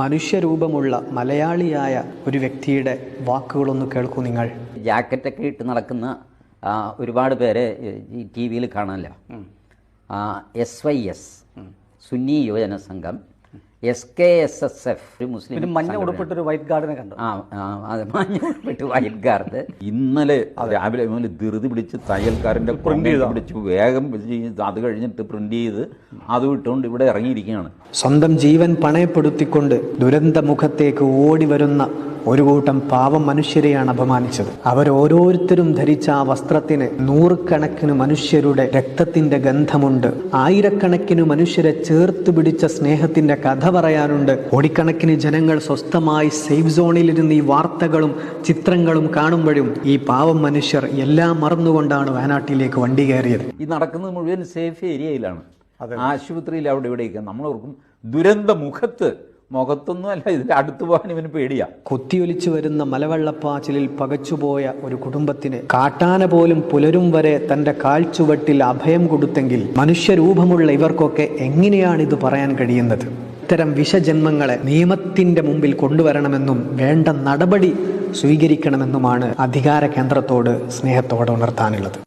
മനുഷ്യരൂപമുള്ള മലയാളിയായ ഒരു വ്യക്തിയുടെ വാക്കുകളൊന്ന് കേൾക്കൂ നിങ്ങൾ. ജാക്കറ്റൊക്കെ ഇട്ട് നടക്കുന്ന ഒരുപാട് പേരെ ഈ ടി വിയിൽ കാണാമല്ലോ S Y S Sunni Yuvajana Sangham S K S S F ഒരു മുസ്ലിം പിന്നെ മഞ്ഞ ഉടുപ്പിട്ട് ഒരു വൈറ്റ് ഗാർഡിനെ കണ്ടു. ആ ആ, അത് മഞ്ഞ ഉടുപ്പിട്ട് വൈറ്റ് ഗാർഡ് ഇന്നലെ രാവിലെ മുതൽ ധൃതി പിടിച്ച് തയ്യൽക്കാരന്റെ പ്രിന്റ് പിടിച്ച് വേഗം ചെയ്ത് അത് കഴിഞ്ഞിട്ട് പ്രിന്റ് ചെയ്ത് അത് ഇട്ടുകൊണ്ട് ഇവിടെ ഇറങ്ങിയിരിക്കുകയാണ്. സ്വന്തം ജീവൻ പണയപ്പെടുത്തിക്കൊണ്ട് ദുരന്ത മുഖത്തേക്ക് ഓടി വരുന്ന ഒരു കൂട്ടം പാവം മനുഷ്യരെയാണ് അപമാനിച്ചത്. അവരോരോരുത്തരും ധരിച്ച ആ വസ്ത്രത്തിന് നൂറുകണക്കിന് മനുഷ്യരുടെ രക്തത്തിന്റെ ഗന്ധമുണ്ട്. ആയിരക്കണക്കിന് മനുഷ്യരെ ചേർത്ത് പിടിച്ച സ്നേഹത്തിന്റെ കഥ പറയാനുണ്ട്. കോടിക്കണക്കിന് ജനങ്ങൾ സ്വസ്ഥമായി സേഫ് സോണിലിരുന്ന് ഈ വാർത്തകളും ചിത്രങ്ങളും കാണുമ്പോഴും ഈ പാവം മനുഷ്യർ എല്ലാം മറന്നുകൊണ്ടാണ് വയനാട്ടിലേക്ക് വണ്ടി കയറിയത്. ഈ നടക്കുന്നത് മുഴുവൻ സേഫ് ഏരിയയിലാണ്. ആശുപത്രിയിൽ അവിടെ ഇവിടെയൊക്കെ. നമ്മളോർക്കും ദുരന്ത മുഖത്ത് മുഖത്തൊന്നും അല്ല ഇതിൽ അടുത്ത് പോകാൻ ഇവന് പേടിയാ. കുത്തിയൊലിച്ചു വരുന്ന മലവെള്ളപ്പാച്ചിലിൽ പകച്ചുപോയ ഒരു കുടുംബത്തിന് കാട്ടാന പോലും പുലരും വരെ തന്റെ കാൽച്ചുവട്ടിൽ അഭയം കൊടുത്തെങ്കിൽ മനുഷ്യരൂപമുള്ള ഇവർക്കൊക്കെ എങ്ങനെയാണ് ഇത് പറയാൻ കഴിയുന്നത്? ഇത്തരം വിഷജന്മങ്ങളെ നിയമത്തിന്റെ മുമ്പിൽ കൊണ്ടുവരണമെന്നും വേണ്ട നടപടി സ്വീകരിക്കണമെന്നുമാണ് അധികാര കേന്ദ്രത്തോട് സ്നേഹത്തോടെ ഉണർത്താനുള്ളത്.